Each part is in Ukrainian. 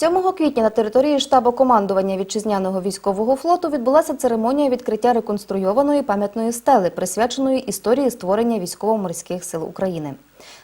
7 квітня на території штабу командування вітчизняного військового флоту відбулася церемонія відкриття реконструйованої пам'ятної стели, присвяченої історії створення військово-морських сил України.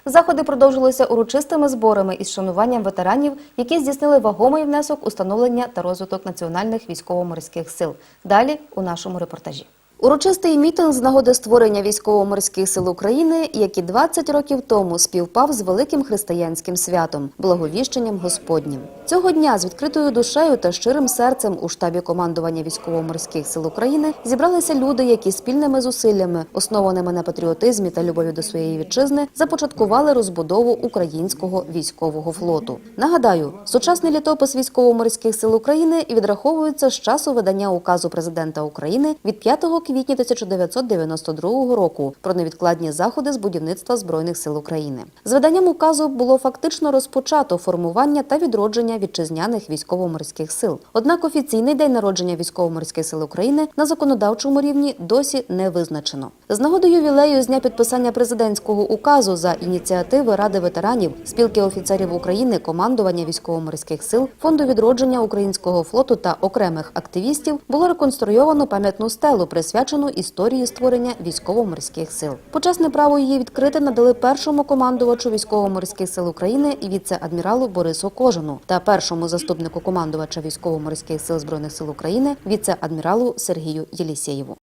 Заходи продовжилися урочистими зборами із шануванням ветеранів, які здійснили вагомий внесок у становлення та розвиток національних військово-морських сил. Далі у нашому репортажі. Урочистий мітинг з нагоди створення військово-морських сил України, як і 20 років тому співпав з великим християнським святом благовіщенням Господнім. Цього дня з відкритою душею та щирим серцем у штабі командування військово-морських сил України зібралися люди, які спільними зусиллями, основаними на патріотизмі та любові до своєї вітчизни, започаткували розбудову українського військового флоту. Нагадаю, сучасний літопис військово-морських сил України відраховується з часу видання указу президента України від 5 квітня 1992 року про невідкладні заходи з будівництва збройних сил України. З виданням указу було фактично розпочато формування та відродження вітчизняних військово-морських сил. Однак офіційний день народження військово-морських сил України на законодавчому рівні досі не визначено. З нагоди ювілею з дня підписання президентського указу за ініціативи Ради ветеранів, спілки офіцерів України, командування військово-морських сил, фонду відродження українського флоту та окремих активістів було реконструйовано пам'ятну стелу, присвячену історії створення військово-морських сил. Почесне право її відкрити надали першому командувачу військово-морських сил України і віце-адміралу Борису Кожану та першому заступнику командувача військово-морських сил збройних сил України віце-адміралу Сергію Єлісєєву.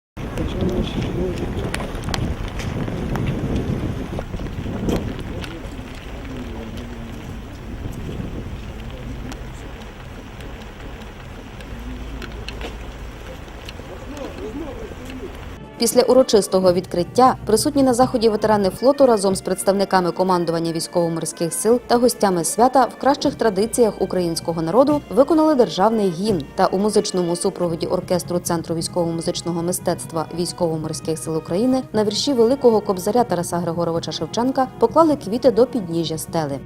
Після урочистого відкриття присутні на заході ветерани флоту разом з представниками командування військово-морських сил та гостями свята в кращих традиціях українського народу виконали державний гімн та у музичному супроводі оркестру Центру військово-музичного мистецтва військово-морських сил України на вірші великого кобзаря Тараса Григоровича Шевченка поклали квіти до підніжжя стели.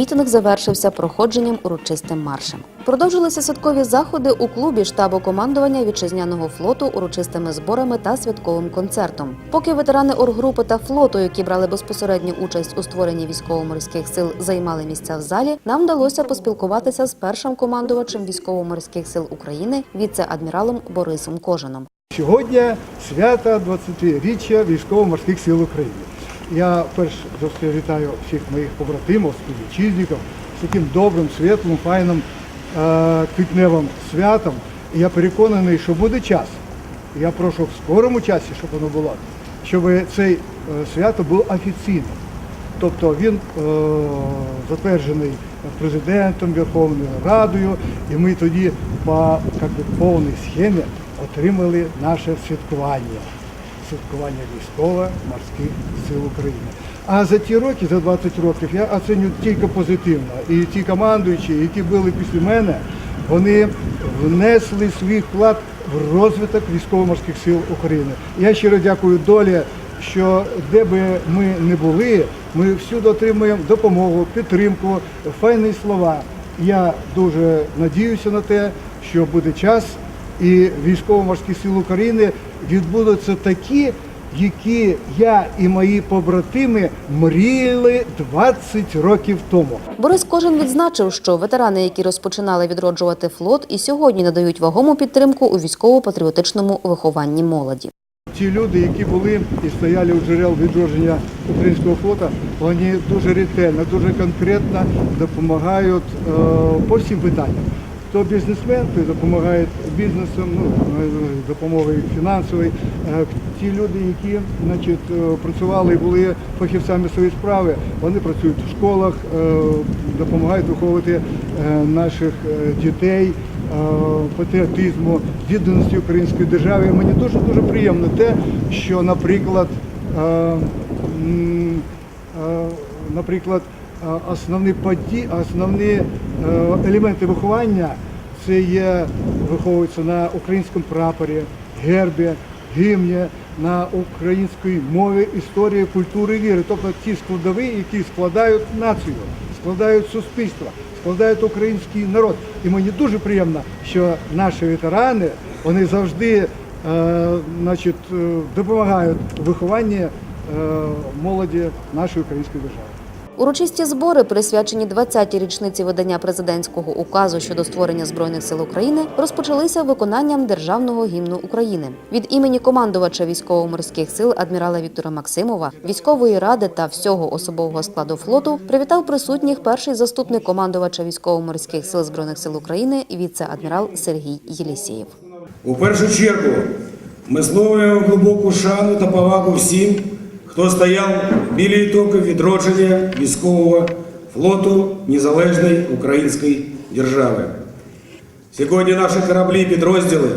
Мітинг завершився проходженням урочистим маршем. Продовжилися святкові заходи у клубі штабу командування вітчизняного флоту урочистими зборами та святковим концертом. Поки ветерани оргрупи та флоту, які брали безпосередню участь у створенні військово-морських сил, займали місця в залі, нам вдалося поспілкуватися з першим командувачем військово-морських сил України, віце-адміралом Борисом Кожаном. Сьогодні свято 20-річчя військово-морських сил України. Я перш за все вітаю всіх моїх побратимів, співвітчизників з таким добрим, світлим, файним е, квітневим святом. І я переконаний, що буде час. Я прошу в скорому часі, щоб воно було, щоб цей е, свято було офіційним. Тобто він е, затверджений президентом, Верховною Радою, і ми тоді по повній схемі отримали наше святкування. Святкування військово-морських сил України. А за ті роки, за 20 років, я оцінюю тільки позитивно. І ті командуючі, які були після мене, вони внесли свій вклад в розвиток військово-морських сил України. Я щиро дякую долі, що де би ми не були, ми всюди отримуємо допомогу, підтримку, файні слова. Я дуже надіюся на те, що буде час, і військово-морські сили України відбудуться такі, які я і мої побратими мріяли 20 років тому. Борис Кожин відзначив, що ветерани, які розпочинали відроджувати флот, і сьогодні надають вагому підтримку у військово-патріотичному вихованні молоді. Ті люди, які були і стояли у джерел відродження українського флоту, вони дуже ретельно, дуже конкретно допомагають е, по всім питанням. Хто бізнесмен, той допомагає бізнесом, ну, е, допомогою фінансовою. Е, Ті люди, які значить, е, працювали і були фахівцями своєї справи, вони працюють в школах, допомагають виховувати наших дітей патріотизму, відданості української держави. І мені дуже дуже приємно те, що, наприклад, наприклад, основні події, основні е, елементи виховання це є виховуються на українському прапорі, гербі, гімні, на українській мові, історії, культури, віри, тобто ті складові, які складають націю, складають суспільство, складають український народ. І мені дуже приємно, що наші ветерани вони завжди е, значить, е, допомагають вихованні молоді нашої української держави. Урочисті збори, присвячені 20-й річниці видання президентського указу щодо створення збройних сил України, розпочалися виконанням державного гімну України. Від імені командувача військово-морських сил адмірала Віктора Максимова, військової ради та всього особового складу флоту привітав присутніх перший заступник командувача військово-морських сил збройних сил України віце-адмірал Сергій Єлісєєв. У першу чергу ми словуємо глибоку шану та повагу всім, хто стояв біля ітоків відродження військового флоту Незалежної Української держави. Сьогодні наші кораблі і підрозділи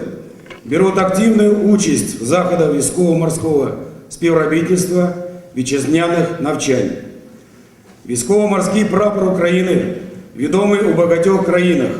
беруть активну участь в заходах військово-морського співробітництва вітчизняних навчань. Військово-морський прапор України відомий у багатьох країнах.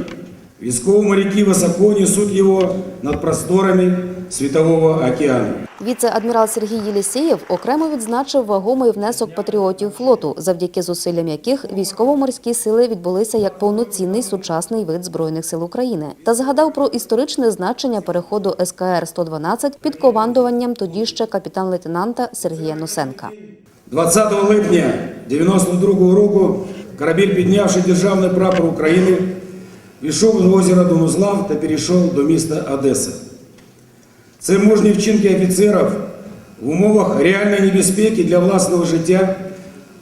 Військово-моряки високо несуть його над просторами Світового океану. Віце-адмірал Сергій Єлісєєв окремо відзначив вагомий внесок патріотів флоту, завдяки зусиллям яких військово-морські сили відбулися як повноцінний сучасний вид збройних сил України, та згадав про історичне значення переходу СКР 112 під командуванням тоді ще капітан-лейтенанта Сергія Носенка. 20 липня 92 року корабель, піднявши державний прапор України, війшов з озера Донузлав та перейшов до міста Одеса. Це мужні вчинки офіцерів в умовах реальної небезпеки для власного життя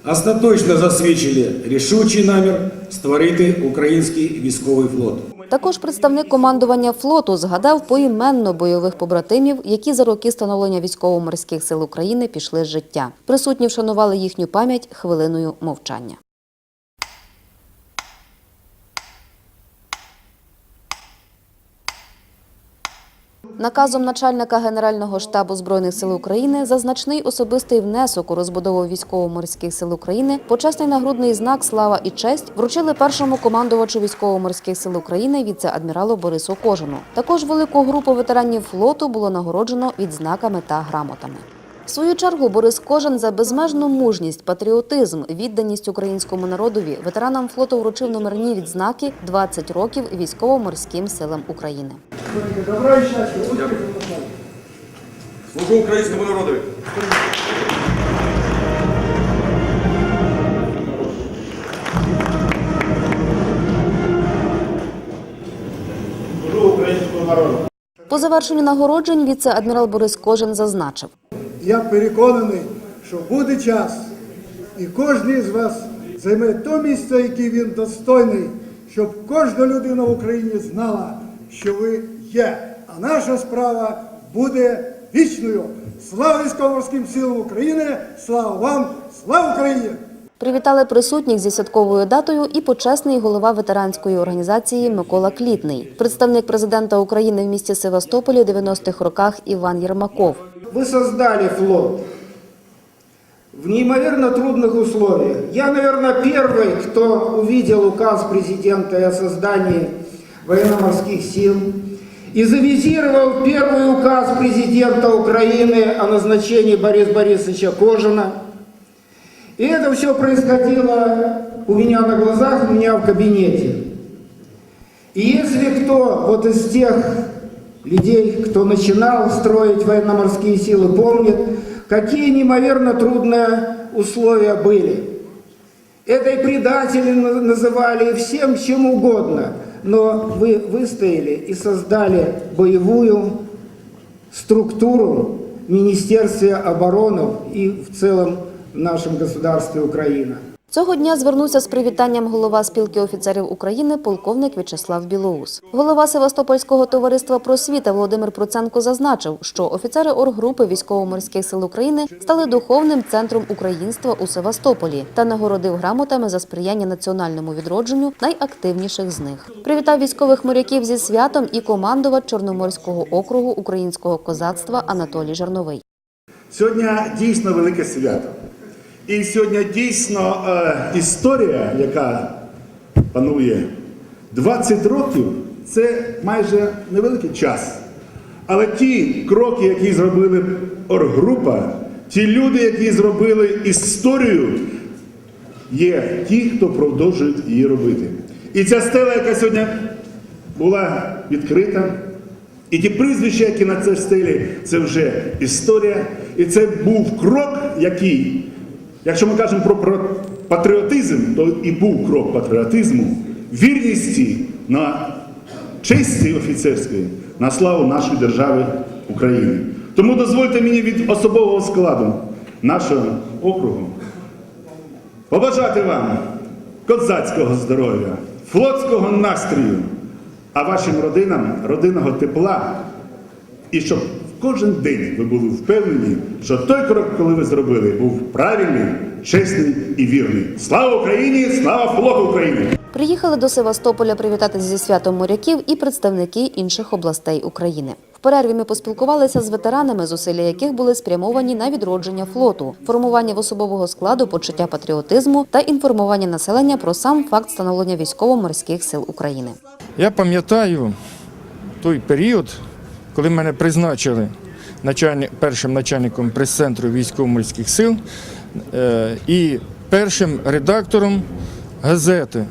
остаточно засвідчили рішучий намір створити український військовий флот. Також представник командування флоту згадав поіменно бойових побратимів, які за роки становлення військово-морських сил України пішли з життя. Присутні вшанували їхню пам'ять хвилиною мовчання. Наказом начальника Генерального штабу Збройних сил України за значний особистий внесок у розбудову військово-морських сил України почесний нагрудний знак Слава і честь вручили першому командувачу військово-морських сил України віце-адміралу Борису Кожину. Також велику групу ветеранів флоту було нагороджено відзнаками та грамотами. В свою чергу Борис Кожин за безмежну мужність, патріотизм, відданість українському народові ветеранам флоту вручив номерні відзнаки «20 років військово-морським силам України. Добра і щастя, успіхів! Служу українському народові. Служу українському народу. По завершенню нагороджень віце-адмірал Борис Кожин зазначив. Я переконаний, що буде час, і кожен з вас займе то місце, яке він достойний, щоб кожна людина в Україні знала, що ви є. А наша справа буде вічною. Слава військово-морським силам України! Слава вам! Слава Україні! Привітали присутніх зі святковою датою і почесний голова ветеранської організації Микола Клітний, представник президента України в місті Севастополі в 90-х роках Іван Єрмаков. Вы создали флот в неимоверно трудных условиях. Я, наверное, первый, кто увидел указ президента о создании военно-морских сил И завизировал первый указ президента Украины о назначении Бориса Борисовича Кожина. И это все происходило у меня на глазах, у меня в кабинете. И если кто вот из тех людей, кто начинал строить военно-морские силы, помнит, какие неимоверно трудные условия были. Это и предатели на- называли, и всем чем угодно. Но вы выстояли и создали боевую структуру в Министерстве обороны и в целом в нашем государстве Украина. Цього дня звернувся з привітанням голова спілки офіцерів України полковник В'ячеслав Білоус. Голова Севастопольського товариства просвіта Володимир Проценко зазначив, що офіцери оргрупи військово-морських сил України стали духовним центром українства у Севастополі та нагородив грамотами за сприяння національному відродженню найактивніших з них. Привітав військових моряків зі святом і командувач Чорноморського округу українського козацтва Анатолій Жарновий. Сьогодні дійсно велике свято. І сьогодні дійсно е, історія, яка панує 20 років, це майже невеликий час. Але ті кроки, які зробили оргрупа, ті люди, які зробили історію, є ті, хто продовжують її робити. І ця стела, яка сьогодні була відкрита, і ті прізвища, які на цій стелі, це вже історія. І це був крок, який, якщо ми кажемо про, патріотизм, то і був крок патріотизму, вірності на честі офіцерської, на славу нашої держави України. Тому дозвольте мені від особового складу нашого округу побажати вам козацького здоров'я, флотського настрою, а вашим родинам родинного тепла. І щоб кожен день ви були впевнені, що той крок, коли ви зробили, був правильний, чесний і вірний. Слава Україні! Слава флоту України! Приїхали до Севастополя привітати зі святом моряків і представники інших областей України. В перерві ми поспілкувалися з ветеранами, зусилля яких були спрямовані на відродження флоту, формування в особового складу почуття патріотизму та інформування населення про сам факт становлення військово-морських сил України. Я пам'ятаю той період, коли мене призначили начальник, першим начальником прес-центру військово-морських сил е, і першим редактором газети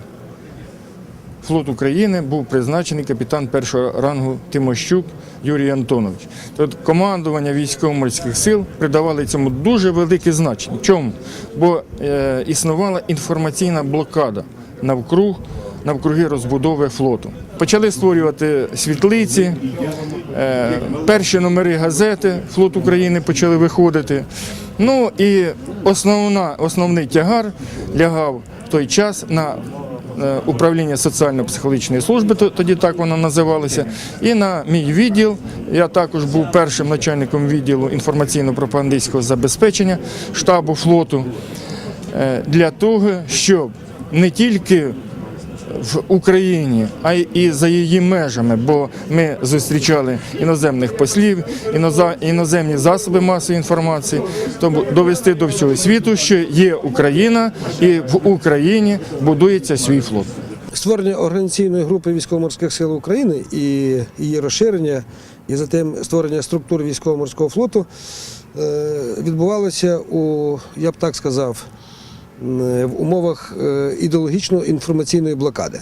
Флот України був призначений капітан першого рангу Тимощук Юрій Антонович. Тобто командування військово-морських сил придавали цьому дуже велике значення. Чому? Бо е, існувала інформаційна блокада навкруг, навкруги розбудови флоту. Почали створювати світлиці, е, перші номери газети Флот України почали виходити. Ну і основна, основний тягар лягав в той час на е, управління соціально-психологічної служби, то- тоді так воно називалося, і на мій відділ. Я також був першим начальником відділу інформаційно-пропагандистського забезпечення штабу флоту е, для того, щоб не тільки в Україні, а і за її межами, бо ми зустрічали іноземних послів, іноземні засоби масової інформації, тому довести до всього світу, що є Україна, і в Україні будується свій флот. Створення організаційної групи військово-морських сил України і її розширення, і затим створення структур військово-морського флоту е, відбувалося у, я б так сказав, в умовах е, ідеологічно-інформаційної блокади.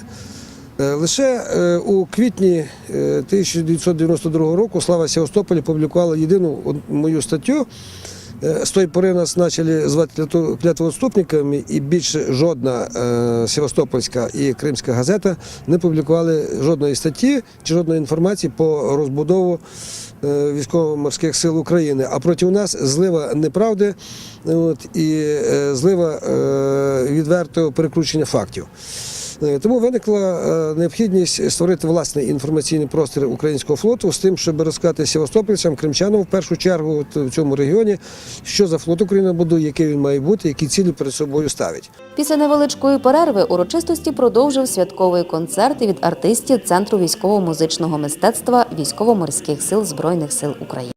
Е, Лише е, у квітні е, 1992 року Слава Сєвастополь публікувала єдину мою статтю. Е, З тої пори нас почали звати клятвоотступниками, і більше жодна е, Севастопольська і Кримська газета не публікували жодної статті чи жодної інформації по розбудову е, військово-морських сил України. А проти нас злива неправди от, і злива відвертого перекручення фактів. Е, Тому виникла е, необхідність створити власний інформаційний простір українського флоту з тим, щоб розказати севастопольцям, кримчанам в першу чергу в цьому регіоні, що за флот Україна будує, який він має бути, які цілі перед собою ставить. Після невеличкої перерви урочистості продовжив святковий концерт від артистів Центру військово-музичного мистецтва військово-морських сил Збройних сил України.